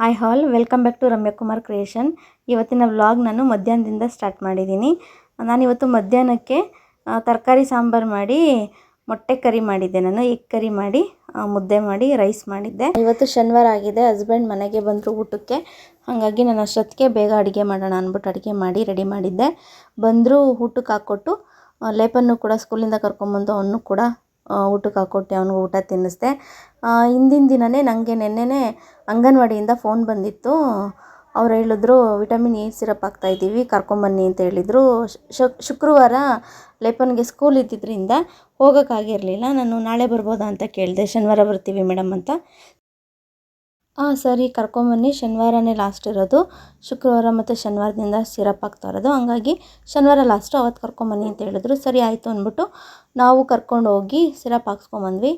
Hi all welcome back to Ramya Kumar creation ಇವತ್ತಿನ vlog ನಾನು ಮಧ್ಯಾಹ್ನದಿಂದ ಸ್ಟಾರ್ಟ್ ಮಾಡಿದ್ದೀನಿ. ನಾನಿವತ್ತು ಮಧ್ಯಾಹ್ನಕ್ಕೆ ತರಕಾರಿ ಸಾಂಬಾರು ಮಾಡಿ, ಮೊಟ್ಟೆ ಕರಿ ಮಾಡಿದ್ದೆ ನಾನು. ಎಗ್ ಕರಿ ಮಾಡಿ ಮುದ್ದೆ ಮಾಡಿ ರೈಸ್ ಮಾಡಿದ್ದೆ. ಇವತ್ತು ಶನಿವಾರ ಆಗಿದೆ ಹಸ್ಬೆಂಡ್ ಮನೆಗೆ ಬಂದರು ಊಟಕ್ಕೆ. ಹಾಗಾಗಿ ನಾನು ಅಷ್ಟೊತ್ತಿಗೆ ಬೇಗ ಅಡುಗೆ ಮಾಡೋಣ ಅಂದ್ಬಿಟ್ಟು ಅಡುಗೆ ಮಾಡಿ ರೆಡಿ ಮಾಡಿದ್ದೆ. ಬಂದರೂ ಊಟಕ್ಕೆ ಹಾಕ್ಕೊಟ್ಟು ಲೇಪನ್ನು ಕೂಡ ಸ್ಕೂಲಿಂದ ಕರ್ಕೊಂಬಂದು ಅವನು ಕೂಡ ಊಟಕ್ಕೆ ಹಾಕ್ಕೊಟ್ಟೆ ಅವನಿಗೆ ಊಟ ತಿನ್ನಿಸ್ದೆ. ಹಿಂದಿನ ದಿನವೇ ನನಗೆ ನೆನ್ನೆನೇ ಅಂಗನವಾಡಿಯಿಂದ ಫೋನ್ ಬಂದಿತ್ತು. ಅವ್ರು ಹೇಳಿದ್ರು, ವಿಟಮಿನ್ ಎ ಸಿರಪ್ ಹಾಕ್ತಾಯಿದ್ದೀವಿ ಕರ್ಕೊಂಬನ್ನಿ ಅಂತ ಹೇಳಿದರು. ಶುಕ್ರವಾರ ಲೇಪನ್ಗೆ ಸ್ಕೂಲ್ ಇದ್ದಿದ್ದರಿಂದ ಹೋಗೋಕ್ಕಾಗಿರಲಿಲ್ಲ. ನಾನು ನಾಳೆ ಬರ್ಬೋದಾ ಅಂತ ಕೇಳಿದೆ, ಶನಿವಾರ ಬರ್ತೀವಿ ಮೇಡಮ್ ಅಂತ. ಹಾಂ, ಸರಿ, ಕರ್ಕೊಂಬನ್ನಿ. ಶನಿವಾರನೇ ಲಾಸ್ಟ್ ಇರೋದು. ಶುಕ್ರವಾರ ಮತ್ತು ಶನಿವಾರದಿಂದ ಸಿರಪ್ ಆಗ್ತಾ ಇರೋದು. ಹಂಗಾಗಿ ಶನಿವಾರ ಲಾಸ್ಟು ಅವತ್ತು ಕರ್ಕೊಂಬನ್ನಿ ಅಂತ ಹೇಳಿದ್ರು. ಸರಿ, ಆಯಿತು ಅಂದ್ಬಿಟ್ಟು ನಾವು ಕರ್ಕೊಂಡು ಹೋಗಿ ಸಿರಪ್ ಹಾಕ್ಸ್ಕೊಂಬಂದ್ವಿ.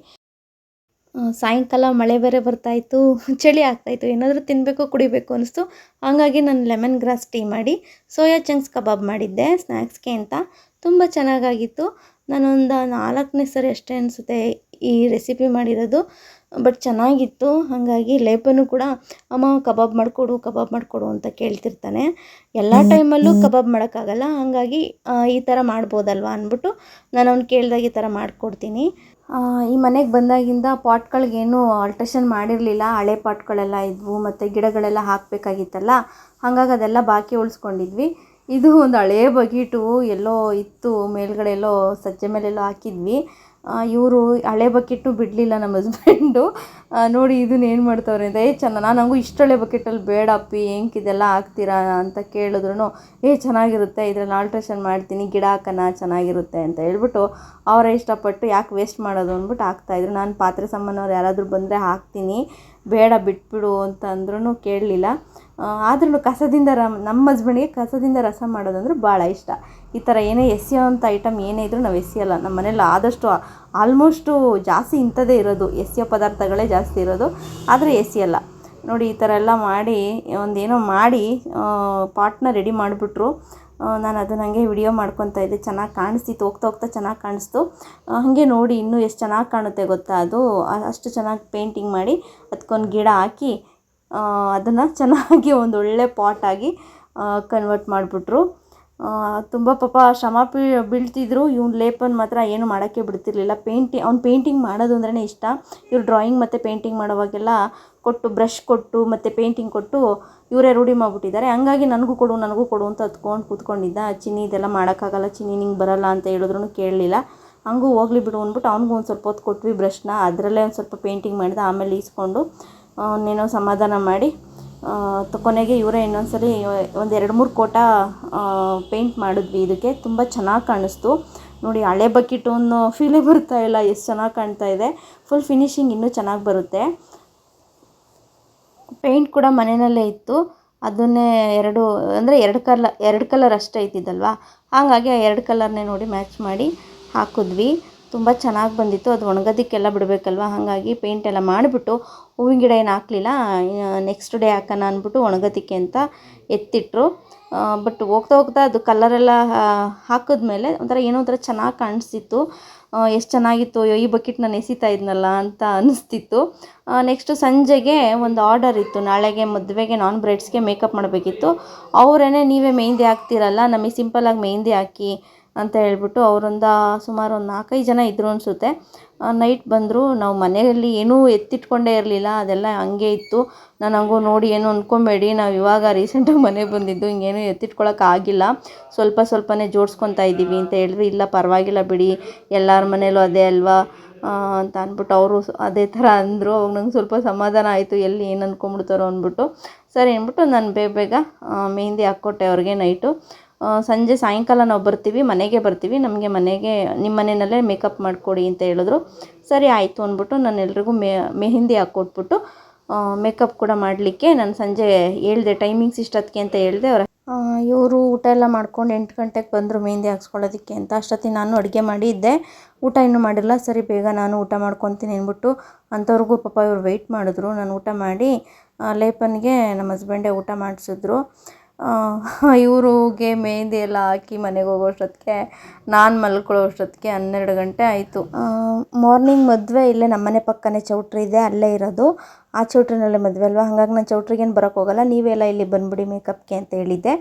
ಸಾಯಂಕಾಲ ಮಳೆ ಬೇರೆ ಬರ್ತಾಯಿತ್ತು ಚಳಿ ಆಗ್ತಾಯಿತ್ತು ಏನಾದರೂ ತಿನ್ನಬೇಕು ಕುಡಿಬೇಕು ಅನಿಸ್ತು. ಹಾಗಾಗಿ ನಾನು ಲೆಮನ್ ಗ್ರಾಸ್ ಟೀ ಮಾಡಿ ಸೋಯಾ ಚಂಕ್ಸ್ ಕಬಾಬ್ ಮಾಡಿದ್ದೆ ಸ್ನ್ಯಾಕ್ಸ್ಗೆ ಅಂತ. ತುಂಬ ಚೆನ್ನಾಗಾಗಿತ್ತು. ನಾನೊಂದು ನಾಲ್ಕನೇ ಸರಿ ಅಷ್ಟೇ ಅನಿಸುತ್ತೆ ಈ ರೆಸಿಪಿ ಮಾಡಿರೋದು. ಬಟ್ ಚೆನ್ನಾಗಿತ್ತು. ಹಾಗಾಗಿ ಲೇಪನು ಕೂಡ ಅಮ್ಮ ಕಬಾಬ್ ಮಾಡಿಕೊಡು ಕಬಾಬ್ ಮಾಡಿಕೊಡು ಅಂತ ಕೇಳ್ತಿರ್ತಾನೆ. ಎಲ್ಲ ಟೈಮಲ್ಲೂ ಕಬಾಬ್ ಮಾಡೋಕ್ಕಾಗಲ್ಲ. ಹಾಗಾಗಿ ಈ ಥರ ಮಾಡ್ಬೋದಲ್ವ ಅಂದ್ಬಿಟ್ಟು ನಾನು ಅವ್ನು ಕೇಳಿದಾಗ ಈ ಥರ ಮಾಡಿಕೊಡ್ತೀನಿ. ಈ ಮನೆಗೆ ಬಂದಾಗಿಂದ ಪಾಟ್ಗಳಿಗೇನು ಆಲ್ಟ್ರೇಷನ್ ಮಾಡಿರಲಿಲ್ಲ. ಹಳೆ ಪಾಟ್ಗಳೆಲ್ಲ ಇದ್ವು ಮತ್ತು ಗಿಡಗಳೆಲ್ಲ ಹಾಕಬೇಕಾಗಿತ್ತಲ್ಲ. ಹಾಗಾಗಿ ಅದೆಲ್ಲ ಬಾಕಿ ಉಳಿಸ್ಕೊಂಡಿದ್ವಿ. ಇದು ಒಂದು ಹಳೇ ಬಕೀಟು, ಎಲ್ಲೋ ಇತ್ತು, ಮೇಲ್ಗಡೆ ಎಲ್ಲೋ ಸಜ್ಜೆ ಮೇಲೆಲ್ಲೋ ಹಾಕಿದ್ವಿ. ಇವರು ಹಳೆ ಬಕೆಟು ಬಿಡಲಿಲ್ಲ ನಮ್ಮ ಹಸ್ಬೆಂಡು ನೋಡಿ ಇದನ್ನ ಏನು ಮಾಡ್ತವ್ರೆ ಅಂತ ಏ ಚೆನ್ನ ನಾನು ಹಂಗೂ ಇಷ್ಟು ಹಳೆ ಬಕೆಟಲ್ಲಿ ಬೇಡ ಅಪ್ಪಿ, ಹೆಂಗೆ ಇದೆಲ್ಲ ಹಾಕ್ತೀರಾ ಅಂತ ಕೇಳಿದ್ರು ಏ ಚೆನ್ನಾಗಿರುತ್ತೆ, ಇದರಲ್ಲಿ ಆಲ್ಟ್ರೇಷನ್ ಮಾಡ್ತೀನಿ, ಗಿಡ ಹಾಕೋಣ, ಚೆನ್ನಾಗಿರುತ್ತೆ ಅಂತ ಹೇಳ್ಬಿಟ್ಟು ಅವರೇ ಇಷ್ಟಪಟ್ಟು ಯಾಕೆ ವೇಸ್ಟ್ ಮಾಡೋದು ಅಂದ್ಬಿಟ್ಟು ಹಾಕ್ತಾಯಿದ್ರು ನಾನು ಪಾತ್ರೆ ಸಾಮಾನವ್ರು ಯಾರಾದರೂ ಬಂದರೆ ಹಾಕ್ತೀನಿ, ಬೇಡ ಬಿಟ್ಬಿಡು ಅಂತ ಅಂದ್ರೂ ಕೇಳಲಿಲ್ಲ. ಆದ್ರೂ ಕಸದಿಂದ ರ, ನಮ್ಮ ಹಸ್ಬೆಂಡ್ಗೆ ಕಸದಿಂದ ರಸ ಮಾಡೋದಂದ್ರೆ ಭಾಳ ಇಷ್ಟ. ಈ ಥರ ಏನೇ ಎಸೆಯೋ ಅಂಥ ಐಟಮ್ ಏನೇ ಇದ್ದರೂ ನಾವು ಎಸೆಯಲ್ಲ. ನಮ್ಮ ಮನೇಲಿ ಆದಷ್ಟು ಆಲ್ಮೋಸ್ಟು ಜಾಸ್ತಿ ಇಂಥದ್ದೇ ಇರೋದು. ಎಸೆಯೋ ಪದಾರ್ಥಗಳೇ ಜಾಸ್ತಿ ಇರೋದು. ಆದರೆ ಎಸೆಯಲ್ಲ. ನೋಡಿ, ಈ ಥರ ಎಲ್ಲ ಮಾಡಿ, ಒಂದೇನೋ ಮಾಡಿ ಪಾಟ್ನ ರೆಡಿ ಮಾಡಿಬಿಟ್ರು. ನಾನು ಅದನ್ನ ಹಂಗೆ ವಿಡಿಯೋ ಮಾಡ್ಕೊತಾ ಇದ್ದೆ. ಚೆನ್ನಾಗಿ ಕಾಣಿಸ್ತಿತ್ತು. ಹೋಗ್ತಾ ಹೋಗ್ತಾ ಚೆನ್ನಾಗಿ ಕಾಣಿಸ್ತು. ಹಾಗೆ ನೋಡಿ ಇನ್ನೂ ಎಷ್ಟು ಚೆನ್ನಾಗಿ ಕಾಣುತ್ತೆ ಗೊತ್ತಾ ಅದು. ಅಷ್ಟು ಚೆನ್ನಾಗಿ ಪೇಂಟಿಂಗ್ ಮಾಡಿ ಅದಕ್ಕೊಂದು ಗಿಡ ಹಾಕಿ ಅದನ್ನು ಚೆನ್ನಾಗಿ ಒಂದು ಒಳ್ಳೆ ಪಾಟಾಗಿ ಕನ್ವರ್ಟ್ ಮಾಡಿಬಿಟ್ರು. ತುಂಬ ಪಾಪ ಶ್ರಮ ಬೀ ಬೀಳ್ತಿದ್ರು. ಇವ್ನು ಲೇಪನ್ ಮಾತ್ರ ಏನು ಮಾಡೋಕ್ಕೆ ಬಿಡ್ತಿರ್ಲಿಲ್ಲ. ಪೇಂಟಿ, ಅವ್ನು ಪೇಂಟಿಂಗ್ ಮಾಡೋದು ಅಂದ್ರೇ ಇಷ್ಟ. ಇವ್ರು ಡ್ರಾಯಿಂಗ್ ಮತ್ತು ಪೇಂಟಿಂಗ್ ಮಾಡೋವಾಗೆಲ್ಲ ಕೊಟ್ಟು ಬ್ರಷ್ ಕೊಟ್ಟು, ಮತ್ತು ಪೇಂಟಿಂಗ್ ಕೊಟ್ಟು ಇವರೇ ರೂಢಿ ಮಾಡಿಬಿಟ್ಟಿದ್ದಾರೆ. ಹಂಗಾಗಿ ನನಗೂ ಕೊಡು ನನಗೂ ಕೊಡು ಅಂತ ಹತ್ಕೊಂಡು ಕೂತ್ಕೊಂಡಿದ್ದ. ಚಿನ್ನಿ ಇದೆಲ್ಲ ಮಾಡೋಕ್ಕಾಗಲ್ಲ, ಚಿನ್ನಿ ನಿಂಗೆ ಬರಲ್ಲ ಅಂತ ಹೇಳಿದ್ರು ಕೇಳಲಿಲ್ಲ. ಹಂಗೂ ಹೋಗ್ಲಿ ಬಿಡು ಅಂದ್ಬಿಟ್ಟು ಅವ್ನಿಗೂ ಒಂದು ಸ್ವಲ್ಪ ಹೊತ್ತು ಕೊಟ್ವಿ ಬ್ರಷ್ನ ಅದರಲ್ಲೇ ಒಂದು ಸ್ವಲ್ಪ ಪೇಂಟಿಂಗ್ ಮಾಡಿದ, ಆಮೇಲೆ ಈಸ್ಕೊಂಡು ಅವನ್ನೇನೋ ಸಮಾಧಾನ ಮಾಡಿ ಕೊನೆಗೆ ಇವರೇ ಇನ್ನೊಂದ್ಸಲಿ ಒಂದು ಎರಡು ಮೂರು ಕೋಟ ಪೇಂಟ್ ಮಾಡಿದ್ವಿ. ಇದಕ್ಕೆ ತುಂಬ ಚೆನ್ನಾಗಿ ಕಾಣಿಸ್ತು. ನೋಡಿ, ಹಳೆ ಬಕೆಟು ಅನ್ನೋ ಫೀಲೇ ಬರ್ತಾ ಇಲ್ಲ, ಎಷ್ಟು ಚೆನ್ನಾಗಿ ಕಾಣ್ತಾ ಇದೆ. ಫುಲ್ ಫಿನಿಶಿಂಗ್ ಇನ್ನೂ ಚೆನ್ನಾಗಿ ಬರುತ್ತೆ. ಪೇಂಟ್ ಕೂಡ ಮನೆಯಲ್ಲೇ ಇತ್ತು. ಅದನ್ನೇ ಎರಡು, ಅಂದರೆ ಎರಡು ಕಲರ್ ಎರಡು ಕಲರ್ ಅಷ್ಟೇ ಇದ್ದಿದ್ದಲ್ವಾ? ಹಾಗಾಗಿ ಆ ಎರಡು ಕಲರ್ನೇ ನೋಡಿ ಮ್ಯಾಚ್ ಮಾಡಿ ಹಾಕಿದ್ವಿ. ತುಂಬ ಚೆನ್ನಾಗಿ ಬಂದಿತ್ತು. ಅದು ಒಣಗೋದಕ್ಕೆಲ್ಲ ಬಿಡಬೇಕಲ್ವ? ಹಾಗಾಗಿ ಪೇಂಟ್ ಎಲ್ಲ ಮಾಡಿಬಿಟ್ಟು ಹೂವಿನ ಗಿಡ ಏನು ಹಾಕಲಿಲ್ಲ. ನೆಕ್ಸ್ಟ್ ಡೇ ಹಾಕೋಣ ಅಂದ್ಬಿಟ್ಟು ಒಣಗೋದಕ್ಕೆ ಅಂತ ಎತ್ತಿಟ್ರು. ಬಟ್ ಹೋಗ್ತಾ ಹೋಗ್ತಾ ಅದು ಕಲರೆಲ್ಲ ಹಾಕಿದ್ಮೇಲೆ ಒಂಥರ ಏನೋ ಒಂಥರ ಚೆನ್ನಾಗಿ ಕಾಣಿಸ್ತಿತ್ತು. ಎಷ್ಟು ಚೆನ್ನಾಗಿತ್ತು, ಅಯ್ಯೋ, ಈ ಬಕೆಟ್ ನಾನು ಎಸಿತಾ ಇದ್ನಲ್ಲ ಅಂತ ಅನಿಸ್ತಿತ್ತು. ನೆಕ್ಸ್ಟು ಸಂಜೆಗೆ ಒಂದು ಆರ್ಡರ್ ಇತ್ತು. ನಾಳೆಗೆ ಮದುವೆಗೆ ನಾನ್ ಬ್ರೈಡ್ಸ್ಗೆ ಮೇಕಪ್ ಮಾಡಬೇಕಿತ್ತು. ಅವರೇ ನೀವೇ ಮೆಹಂದಿ ಹಾಕ್ತಿರಲ್ಲ, ನಮಗೆ ಸಿಂಪಲಾಗಿ ಮೆಹಂದಿ ಹಾಕಿ ಅಂತ ಹೇಳ್ಬಿಟ್ಟು ಅವರೊಂದು ಸುಮಾರು ಒಂದು ನಾಲ್ಕೈದು ಜನ ಇದ್ದರು ಅನಿಸುತ್ತೆ. ನೈಟ್ ಬಂದರು, ನಾವು ಮನೆಯಲ್ಲಿ ಏನೂ ಎತ್ತಿಟ್ಕೊಂಡೇ ಇರಲಿಲ್ಲ, ಅದೆಲ್ಲ ಹಂಗೆ ಇತ್ತು. ನಾನು ಹಂಗೂ ನೋಡಿ ಏನು ಅಂದ್ಕೊಬೇಡಿ ನಾವು ಇವಾಗ ರೀಸೆಂಟಾಗಿ ಮನೆಗೆ ಬಂದಿದ್ದು, ಹಿಂಗೇನು ಎತ್ತಿಟ್ಕೊಳಕ್ಕೆ ಆಗಿಲ್ಲ. ಸ್ವಲ್ಪ ಸ್ವಲ್ಪನೇ ಜೋಡಿಸ್ಕೊತಾ ಇದ್ದೀವಿ ಅಂತ ಹೇಳಿದ್ರು ಇಲ್ಲ ಪರವಾಗಿಲ್ಲ ಬಿಡಿ, ಎಲ್ಲರ ಮನೇಲೂ ಅದೇ ಅಲ್ವಾ? ಅಂತ ಅಂದ್ಬಿಟ್ಟು ಅವರು ಅದೇ ಥರ ಅಂದರು. ಅವಾಗ ನಂಗೆ ಸ್ವಲ್ಪ ಸಮಾಧಾನ ಆಯಿತು, ಎಲ್ಲಿ ಏನು ಅಂದ್ಕೊಂಬಿಡ್ತಾರೋ ಅಂದ್ಬಿಟ್ಟು ಸರಿ ಅಂದ್ಬಿಟ್ಟು ನಾನು ಬೇಗ ಬೇಗ ಮೆಹಂದಿ ಹಾಕ್ಕೊಟ್ಟೆ ಅವ್ರಿಗೆ ನೈಟು. ಸಂಜೆ ಸಾಯಂಕಾಲ ನಾವು ಬರ್ತೀವಿ, ಮನೆಗೆ ಬರ್ತೀವಿ, ನಮಗೆ ಮನೆಗೆ ನಿಮ್ಮ ಮನೆಯಲ್ಲೇ ಮೇಕಪ್ ಮಾಡಿಕೊಡಿ ಅಂತ ಹೇಳಿದ್ರು. ಸರಿ, ಆಯಿತು ಅಂದ್ಬಿಟ್ಟು ನಾನು ಎಲ್ರಿಗೂ ಮೆಹಂದಿ ಹಾಕ್ಕೊಟ್ಬಿಟ್ಟು ಮೇಕಪ್ ಕೂಡ ಮಾಡಲಿಕ್ಕೆ ನಾನು ಸಂಜೆ ಹೇಳಿದೆ ಟೈಮಿಂಗ್ಸ್ ಇಷ್ಟೊತ್ತಿಗೆ ಅಂತ ಹೇಳಿದೆ, ಅವರ ಇವರು ಊಟ ಎಲ್ಲ ಮಾಡ್ಕೊಂಡು ಎಂಟು ಗಂಟೆಗೆ ಬಂದರು ಮೆಹಂದಿ ಹಾಕ್ಸ್ಕೊಳ್ಳೋದಕ್ಕೆ ಅಂತ. ಅಷ್ಟೊತ್ತಿಗೆ ನಾನು ಅಡುಗೆ ಮಾಡಿದ್ದೆ. ಊಟ ಇನ್ನೂ ಮಾಡಿಲ್ಲ. ಸರಿ, ಬೇಗ ನಾನು ಊಟ ಮಾಡ್ಕೊತೀನಿ ಅಂದ್ಬಿಟ್ಟು ಅಂಥವ್ರಿಗೂ ಪಾಪ ಇವರು ವೆಯ್ಟ್ ಮಾಡಿದ್ರು. ನಾನು ಊಟ ಮಾಡಿ ಲೇಪನ್ಗೆ ನಮ್ಮ ಹಸ್ಬೆಂಡೇ ಊಟ ಮಾಡಿಸಿದ್ರು. ಇವ್ರಿಗೆ ಮೆಹಂದಿ ಎಲ್ಲ ಹಾಕಿ ಮನೆಗೆ ಹೋಗೋಷ್ಟೊತ್ತಿಗೆ ನಾನು ಮಲ್ಕೊಳ್ಳೋ ಅಷ್ಟೊತ್ತಿಗೆ ಹನ್ನೆರಡು ಗಂಟೆ ಆಯಿತು. ಮಾರ್ನಿಂಗ್ ಮದುವೆ ಇಲ್ಲೇ ನಮ್ಮನೆ ಪಕ್ಕನೇ ಚೌಟ್ರಿ ಇದೆ, ಅಲ್ಲೇ ಇರೋದು. ಆ ಚೌಟ್ರಿನಲ್ಲೇ ಮದುವೆ ಅಲ್ವಾ? ಹಾಗಾಗಿ ನಾನು ಚೌಟ್ರಿಗೇನು ಬರೋಕ್ಕೋಗಲ್ಲ ನೀವೆಲ್ಲ ಇಲ್ಲಿ ಬಂದುಬಿಡಿ ಮೇಕಪ್ಗೆ ಅಂತ ಹೇಳಿದ್ದೆ.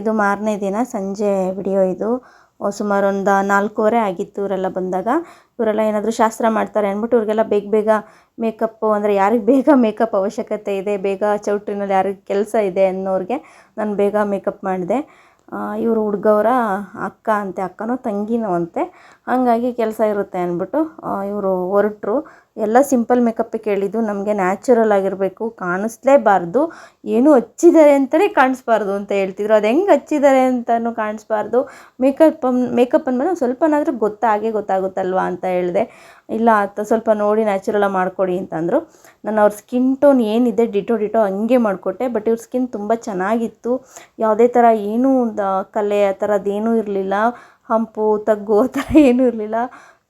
ಇದು ಮಾರನೇ ದಿನ, ಸಂಜೆ ವಿಡಿಯೋ ಇದು. ಸುಮಾರು ಒಂದು ನಾಲ್ಕೂವರೆ ಆಗಿತ್ತು ಇವರೆಲ್ಲ ಬಂದಾಗ. ಇವರೆಲ್ಲ ಏನಾದರೂ ಶಾಸ್ತ್ರ ಮಾಡ್ತಾರೆ ಅಂದ್ಬಿಟ್ಟು ಇವ್ರಿಗೆಲ್ಲ ಬೇಗ ಬೇಗ ಮೇಕಪ್ಪು ಅಂದರೆ ಯಾರಿಗೆ ಬೇಗ ಮೇಕಪ್ ಅವಶ್ಯಕತೆ ಇದೆ, ಬೇಗ ಚೌಟ್ರಿನಲ್ಲಿ ಯಾರಿಗೆ ಕೆಲಸ ಇದೆ ಅನ್ನೋರಿಗೆ ನಾನು ಬೇಗ ಮೇಕಪ್ ಮಾಡಿದೆ. ಇವರು ಹುಡುಗವರ ಅಕ್ಕ ಅಂತೆ, ಅಕ್ಕನೋ ತಂಗಿನೋ ಅಂತೆ. ಹಾಗಾಗಿ ಕೆಲಸ ಇರುತ್ತೆ ಅಂದ್ಬಿಟ್ಟು ಇವರು ಹೊರಟ್ರು. ಎಲ್ಲ ಸಿಂಪಲ್ ಮೇಕಪ್ಪೇ ಕೇಳಿದ್ದು ನಮಗೆ ನ್ಯಾಚುರಲ್ ಆಗಿರಬೇಕು, ಕಾಣಿಸ್ಲೇಬಾರ್ದು. ಏನು ಹಚ್ಚಿದ್ದಾರೆ ಅಂತಲೇ ಕಾಣಿಸ್ಬಾರ್ದು ಅಂತ ಹೇಳ್ತಿದ್ರು. ಅದು ಹೆಂಗೆ ಹಚ್ಚಿದ್ದಾರೆ ಅಂತಲೂ ಕಾಣಿಸ್ಬಾರ್ದು. ಮೇಕಪ್ ಮೇಕಪ್ ಅಂದಮೇಲೆ ಸ್ವಲ್ಪನಾದರೂ ಗೊತ್ತಾಗೇ ಗೊತ್ತಾಗುತ್ತಲ್ವಾ ಅಂತ ಹೇಳಿದೆ. ಇಲ್ಲ, ಆತ ಸ್ವಲ್ಪ ನೋಡಿ ನ್ಯಾಚುರಲಾಗಿ ಮಾಡಿಕೊಡಿ ಅಂತಂದರು. ನಾನು ಅವ್ರ ಸ್ಕಿನ್ ಟೋನ್ ಏನಿದೆ ಡಿಟೋ ಡಿಟೋ ಹಂಗೆ ಮಾಡಿಕೊಟ್ಟೆ, ಬಟ್ ಇವ್ರ ಸ್ಕಿನ್ ತುಂಬ ಚೆನ್ನಾಗಿತ್ತು. ಯಾವುದೇ ಥರ ಏನೂ ಕಲೆ ಆ ಥರದ್ದೇನೂ ಇರಲಿಲ್ಲ. ಹಂಪು, ತಗ್ಗು ಆ ಥರ ಏನೂ ಇರಲಿಲ್ಲ.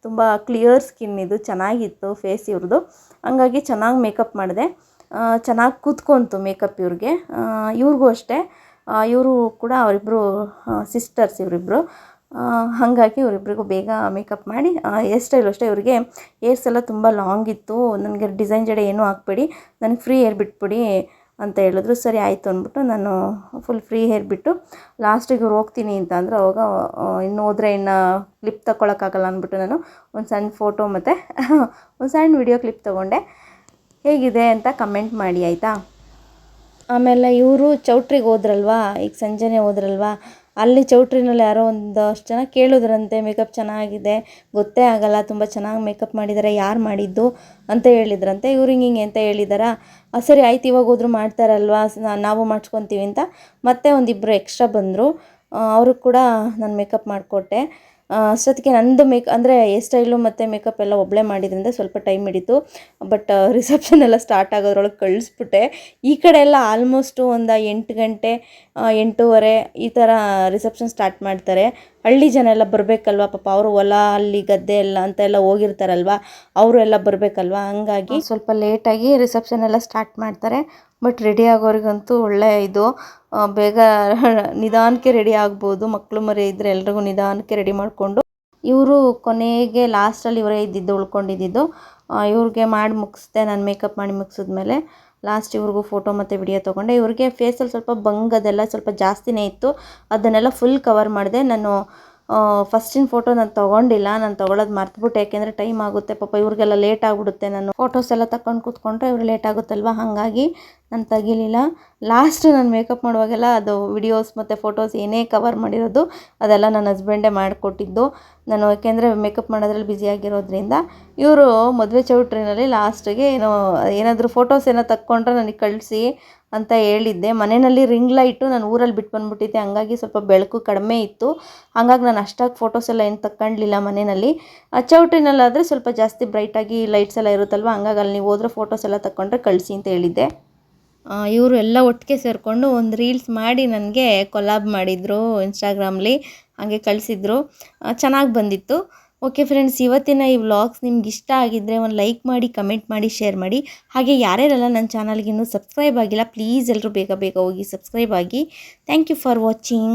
ತುಂಬ ಕ್ಲಿಯರ್ ಸ್ಕಿನ್ ಇದು, ಚೆನ್ನಾಗಿತ್ತು ಫೇಸ್ ಇವ್ರದ್ದು ಹಂಗಾಗಿ ಚೆನ್ನಾಗಿ ಮೇಕಪ್ ಮಾಡಿದೆ. ಚೆನ್ನಾಗಿ ಕೂತ್ಕೊಂತು ಮೇಕಪ್ ಇವ್ರಿಗೆ. ಇವ್ರಿಗೂ ಅಷ್ಟೇ. ಇವರು ಕೂಡ ಅವರಿಬ್ಬರು ಸಿಸ್ಟರ್ಸ್ ಇವರಿಬ್ಬರು ಹಾಗಾಗಿ ಇವರಿಬ್ಬರಿಗೂ ಬೇಗ ಮೇಕಪ್ ಮಾಡಿ ಹೇರ್ ಸ್ಟೈಲು ಅಷ್ಟೇ ಇವರಿಗೆ. ಹೇರ್ಸ್ ಎಲ್ಲ ತುಂಬ ಲಾಂಗ್ ಇತ್ತು. ನನಗೆ ಡಿಸೈನ್ ಜಡೆ ಏನೂ ಹಾಕ್ಬೇಡಿ. ನನಗೆ ಫ್ರೀ ಹೇರ್ ಬಿಟ್ಬಿಡಿ. ಅಂತ ಹೇಳಿದ್ರು, ಸರಿ, ಆಯಿತು ಅಂದ್ಬಿಟ್ಟು ನಾನು ಫುಲ್ ಫ್ರೀ ಹೇರ್ ಬಿಟ್ಟು ಲಾಸ್ಟಿಗೆ ಇವ್ರು ಹೋಗ್ತೀನಿ ಅಂತ ಅಂದರು ಅವಾಗ ಇನ್ನು ಹೋದರೆ ಇನ್ನು ಕ್ಲಿಪ್ ತಗೊಳಕ್ಕಾಗಲ್ಲ ಅಂದ್ಬಿಟ್ಟು ನಾನು ಒಂದು ಸಣ್ಣ ಫೋಟೋ ಮತ್ತು ಒಂದು ಸಣ್ಣ ವಿಡಿಯೋ ಕ್ಲಿಪ್ ತೊಗೊಂಡೆ. ಹೇಗಿದೆ ಅಂತ ಕಮೆಂಟ್ ಮಾಡಿ, ಆಯಿತಾ? ಆಮೇಲೆ ಇವರು ಚೌಟ್ರಿಗೆ ಹೋದ್ರಲ್ವಾ? ಈಗ ಸಂಜೆನೇ ಹೋದ್ರಲ್ವಾ? ಅಲ್ಲಿ ಚೌಟ್ರಿನಲ್ಲಿ ಯಾರೋ ಒಂದಷ್ಟು ಜನ ಕೇಳಿದ್ರಂತೆ ಮೇಕಪ್ ಚೆನ್ನಾಗಿದೆ, ಗೊತ್ತೇ ಆಗಲ್ಲ, ತುಂಬ ಚೆನ್ನಾಗಿ ಮೇಕಪ್ ಮಾಡಿದ್ದಾರೆ ಯಾರು ಮಾಡಿದ್ದು ಅಂತ ಹೇಳಿದ್ರಂತೆ. ಇವ್ರು ಹಿಂಗೆ ಅಂತ ಹೇಳಿದಾರಾ ಸರಿ ಆಯ್ತು, ಇವಾಗ ಹೋದ್ರು ಮಾಡ್ತಾರಲ್ವಾ ನಾವು ಮಾಡ್ಸ್ಕೊತೀವಿ ಅಂತ. ಮತ್ತೆ ಒಂದಿಬ್ಬರು ಎಕ್ಸ್ಟ್ರಾ ಬಂದರು ಅವ್ರಿಗೆ ಕೂಡ ನಾನು ಮೇಕಪ್ ಮಾಡಿಕೊಟ್ಟೆ. ಅಷ್ಟೊತ್ತಿಗೆ ನಂದು ಮೇಕ್, ಅಂದರೆ ಹೇರ್ ಸ್ಟೈಲು ಮತ್ತು ಮೇಕಪ್ ಎಲ್ಲ ಒಬ್ಬಳೇ ಮಾಡಿದ್ರಿಂದ ಸ್ವಲ್ಪ ಟೈಮ್ ಹಿಡಿತು. ಬಟ್ ರಿಸೆಪ್ಷನ್ ಎಲ್ಲ ಸ್ಟಾರ್ಟ್ ಆಗೋದ್ರೊಳಗೆ ಕಳಿಸ್ಬಿಟ್ಟೆ. ಈ ಕಡೆ ಎಲ್ಲ ಆಲ್ಮೋಸ್ಟು ಒಂದು ಎಂಟು ಗಂಟೆ ಎಂಟೂವರೆ ಈ ಥರ ರಿಸೆಪ್ಷನ್ ಸ್ಟಾರ್ಟ್ ಮಾಡ್ತಾರೆ. ಹಳ್ಳಿ ಜನ ಎಲ್ಲ ಬರಬೇಕಲ್ವ? ಪಾಪ ಅವರು ಹೊಲ, ಅಲ್ಲಿ ಗದ್ದೆ ಎಲ್ಲ ಅಂತ ಎಲ್ಲ ಹೋಗಿರ್ತಾರಲ್ವ? ಅವರು ಎಲ್ಲ ಬರಬೇಕಲ್ವ? ಹಂಗಾಗಿ ಸ್ವಲ್ಪ ಲೇಟಾಗಿ ರಿಸೆಪ್ಷನ್ ಎಲ್ಲ ಸ್ಟಾರ್ಟ್ ಮಾಡ್ತಾರೆ. ಬಟ್ ರೆಡಿ ಆಗೋರಿಗಂತೂ ಒಳ್ಳೆ ಇದು. ಬೇಗ ನಿಧಾನಕ್ಕೆ ರೆಡಿ ಆಗ್ಬೋದು. ಮಕ್ಕಳು ಮರಿ ಇದ್ದರೆ ಎಲ್ರಿಗೂ ನಿಧಾನಕ್ಕೆ ರೆಡಿ ಮಾಡಿಕೊಂಡು. ಇವರು ಕೊನೆಗೆ ಲಾಸ್ಟಲ್ಲಿ ಇವರೇ ಇದ್ದಿದ್ದು ಉಳ್ಕೊಂಡಿದ್ದು ಇವ್ರಿಗೆ ಮಾಡಿ ಮುಗಿಸ್ದೆ, ನಾನು ಮೇಕಪ್ ಮಾಡಿ ಮುಗಿಸಿದ್ಮೇಲೆ ಲಾಸ್ಟ್ ಇವ್ರಿಗೂ ಫೋಟೋ ಮತ್ತು ವಿಡಿಯೋ ತೊಗೊಂಡೆ. ಇವ್ರಿಗೆ ಫೇಸಲ್ಲಿ ಸ್ವಲ್ಪ ಬಂಗದೆಲ್ಲ ಸ್ವಲ್ಪ ಜಾಸ್ತಿನೇ ಇತ್ತು. ಅದನ್ನೆಲ್ಲ ಫುಲ್ ಕವರ್ ಮಾಡಿದೆ. ನಾನು ಫಸ್ಟಿನ ಫೋಟೋ ನಾನು ತೊಗೊಂಡಿಲ್ಲ, ನಾನು ತೊಗೊಳೋದು ಮರ್ತುಬಿಟ್ಟೆ. ಯಾಕೆಂದರೆ ಟೈಮ್ ಆಗುತ್ತೆ, ಪಾಪ ಇವ್ರಿಗೆಲ್ಲ ಲೇಟ್ ಆಗಿಬಿಡುತ್ತೆ. ನಾನು ಫೋಟೋಸ್ ಎಲ್ಲ ತಕೊಂಡು ಕೂತ್ಕೊಂಡ್ರೆ ಇವ್ರು ಲೇಟ್ ಆಗುತ್ತಲ್ವ? ಹಾಗಾಗಿ ನಾನು ತೆಗಿಲಿಲ್ಲ. ಲಾಸ್ಟ್ ನಾನು ಮೇಕಪ್ ಮಾಡುವಾಗೆಲ್ಲ ಅದು ವಿಡಿಯೋಸ್ ಮತ್ತು ಫೋಟೋಸ್ ಏನೇ ಕವರ್ ಮಾಡಿರೋದು, ಅದೆಲ್ಲ ನನ್ನ ಹಸ್ಬೆಂಡೇ ಮಾಡಿಕೊಟ್ಟಿದ್ದು. ನಾನು ಯಾಕೆಂದರೆ ಮೇಕಪ್ ಮಾಡೋದ್ರಲ್ಲಿ ಬ್ಯುಸಿಯಾಗಿರೋದ್ರಿಂದ ಇವರು ಮದುವೆ ಚೌಟ್ರಿನಲ್ಲಿ ಲಾಸ್ಟಿಗೆ ಏನೋ, ಏನಾದರೂ ಫೋಟೋಸ್ ಏನೋ ತಕ್ಕೊಂಡ್ರೆ ನನಗೆ ಕಳಿಸಿ ಅಂತ ಹೇಳಿದ್ದೆ. ಮನೆಯಲ್ಲಿ ರಿಂಗ್ ಲೈಟು ನಾನು ಊರಲ್ಲಿ ಬಿಟ್ಟು ಬಂದ್ಬಿಟ್ಟಿದ್ದೆ. ಹಂಗಾಗಿ ಸ್ವಲ್ಪ ಬೆಳಕು ಕಡಿಮೆ ಇತ್ತು. ಹಂಗಾಗಿ ನಾನು ಅಷ್ಟಾಗಿ ಫೋಟೋಸ್ ಎಲ್ಲ ಏನು ತಕ್ಕೊಂಡಿಲ್ಲ ಮನೆಯಲ್ಲಿ. ಚೌಟ್ರಿನಲ್ಲಾದರೆ ಸ್ವಲ್ಪ ಜಾಸ್ತಿ ಬ್ರೈಟಾಗಿ ಲೈಟ್ಸ್ ಎಲ್ಲ ಇರುತ್ತಲ್ವ? ಹಂಗಾಗಿ ಅಲ್ಲಿ ನೀವು ಹೋದ್ರೆ ಫೋಟೋಸ್ ಎಲ್ಲ ತಕ್ಕೊಂಡ್ರೆ ಕಳಿಸಿ ಅಂತ ಹೇಳಿದ್ದೆ. ಇವರು ಎಲ್ಲ ಒಟ್ಟಿಗೆ ಸೇರಿಕೊಂಡು ಒಂದು ರೀಲ್ಸ್ ಮಾಡಿ ನನಗೆ ಕೊಲಾಬ್ ಮಾಡಿದರು ಇನ್ಸ್ಟಾಗ್ರಾಮಲ್ಲಿ ಹಾಗೆ ಕಳಿಸಿದ್ರು. ಚೆನ್ನಾಗಿ ಬಂದಿತ್ತು. ಓಕೆ ಫ್ರೆಂಡ್ಸ್ ಇವತ್ತಿನ ಈ ವ್ಲಾಗ್ಸ್ ನಿಮ್ಗೆ ಇಷ್ಟ ಆಗಿದ್ದರೆ ಒಂದು ಲೈಕ್ ಮಾಡಿ ಕಮೆಂಟ್ ಮಾಡಿ ಶೇರ್ ಮಾಡಿ. ಹಾಗೆ ಯಾರ್ಯಾರೆಲ್ಲ ನನ್ನ ಚಾನಲ್ಗೆ ಇನ್ನೂ ಸಬ್ಸ್ಕ್ರೈಬ್ ಆಗಿಲ್ಲ ಪ್ಲೀಸ್ ಎಲ್ಲರೂ ಬೇಗ ಬೇಗ ಹೋಗಿ ಸಬ್ಸ್ಕ್ರೈಬ್ ಆಗಿ. Thank you for watching